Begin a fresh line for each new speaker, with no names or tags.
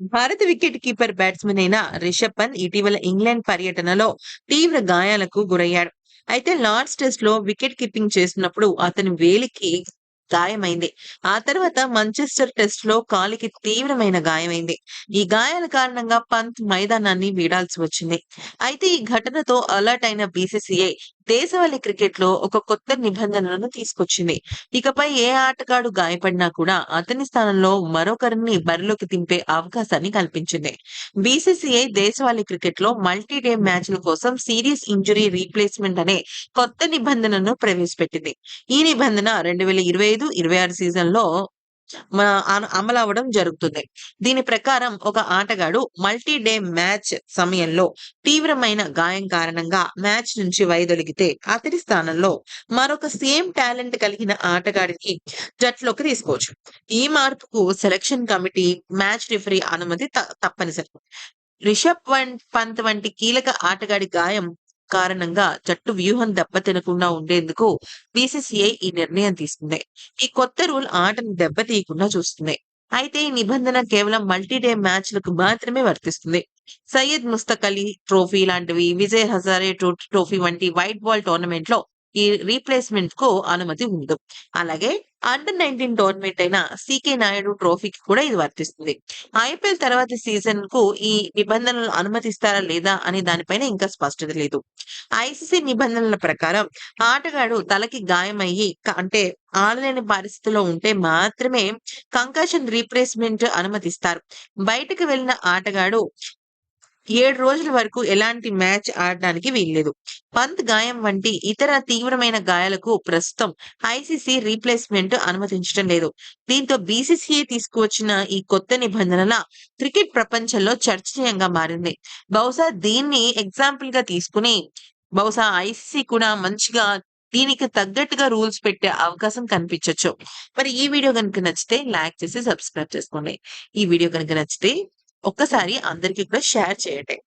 భారత wicket keeper batsmen అయిన రిషబ్ పంత్ ఇటీవల ఇంగ్లాండ్ పర్యటనలో తీవ్ర గాయాలకు గురయ్యాడు. అయితే లార్డ్స్ టెస్ట్లో వికెట్ కీపింగ్ చేస్తున్నప్పుడు అతని వేలికి గాయమైంది. ఆ తర్వాత మంచెస్టర్ టెస్ట్లో కాలికి తీవ్రమైన గాయమైంది. ఈ గాయాల కారణంగా పంత్ మైదానాన్ని వీడాల్సి వచ్చింది. అయితే ఈ ఘటనతో అలర్ట్ అయిన బీసీసీఐ దేశవాళీ క్రికెట్లో ఒక కొత్త నిబంధనలను తీసుకొచ్చింది. ఇకపై ఏ ఆటగాడు గాయపడినా కూడా అతని స్థానంలో మరొకరిని బరిలోకి దింపే అవకాశాన్ని కల్పించింది. బీసీసీఐ దేశవాళీ క్రికెట్లో మల్టీ డే మ్యాచ్ల కోసం సీరియస్ ఇంజురీ రీప్లేస్మెంట్ అనే కొత్త నిబంధనను ప్రవేశపెట్టింది. ఈ నిబంధన రెండు వేల ఇరవై ఐదు ఇరవై ఆరు సీజన్లో అమలవడం జరుగుతుంది. దీని ప్రకారం ఒక ఆటగాడు మల్టీ డే మ్యాచ్ సమయంలో తీవ్రమైన గాయం కారణంగా మ్యాచ్ నుంచి వైదొలిగితే అతడి స్థానంలో మరొక సేమ్ టాలెంట్ కలిగిన ఆటగాడిని జట్లోకి తీసుకోవచ్చు. ఈ మార్పుకు సెలక్షన్ కమిటీ మ్యాచ్ రిఫరీ అనుమతి త- తప్పనిసరి. రిషబ్ పంత్ వంటి కీలక ఆటగాడి గాయం కారణంగా జట్టు వ్యూహం దెబ్బతినకుండా ఉండేందుకు బీసీసీఐ ఈ నిర్ణయం తీసుకుంది. ఈ కొత్త రూల్ ఆటను దెబ్బతీయకుండా చూస్తుంది. అయితే ఈ నిబంధన కేవలం మల్టీ డే మ్యాచ్లకు మాత్రమే వర్తిస్తుంది. సయ్యద్ ముస్తక్ అలీ ట్రోఫీ లాంటివి విజయ్ హజారే ట్రో- ట్రోఫీ వంటి వైట్ బాల్ టోర్నమెంట్లో ఈ రీప్లేస్మెంట్కు అనుమతి ఉండదు అలాగే అండర్ నైన్టీన్ టోర్నమెంట్ అయిన సికే నాయుడు ట్రోఫీకి కూడా ఇది వర్తిస్తుంది. ఐపీఎల్ తర్వాత సీజన్కు ఈ నిబంధనలు అనుమతిస్తారా లేదా అనే దానిపైన ఇంకా స్పష్టత లేదు. ఐసీసీ నిబంధనల ప్రకారం ఆటగాడు తలకి గాయమయ్యి అంటే ఆడలేని పరిస్థితిలో ఉంటే మాత్రమే కంకషన్ రీప్లేస్మెంట్ అనుమతిస్తారు. బయటకు వెళ్ళిన ఆటగాడు ఏడు రోజుల వరకు ఎలాంటి మ్యాచ్ ఆడడానికి వీల్లేదు. పంత్ గాయం వంటి ఇతర తీవ్రమైన గాయాలకు ప్రస్తుతం ఐసీసీ రీప్లేస్మెంట్ అనుమతించడం లేదు. దీంతో బీసీసీఐ తీసుకువచ్చిన ఈ కొత్త నిబంధనల క్రికెట్ ప్రపంచంలో చర్చనీయంగా మారింది. బహుశా దీన్ని ఎగ్జాంపుల్గా తీసుకుని బహుశా ఐసీసీ కూడా మంచిగా దీనికి తగ్గట్టుగా రూల్స్ పెట్టే అవకాశం కనిపించవచ్చు మరి ఈ వీడియో కనుక నచ్చితే లైక్ చేసి సబ్స్క్రైబ్ చేసుకోండి. ఈ వీడియో కనుక నచ్చితే ఒక్కసారి అందరికీ కూడా షేర్ చేయండి.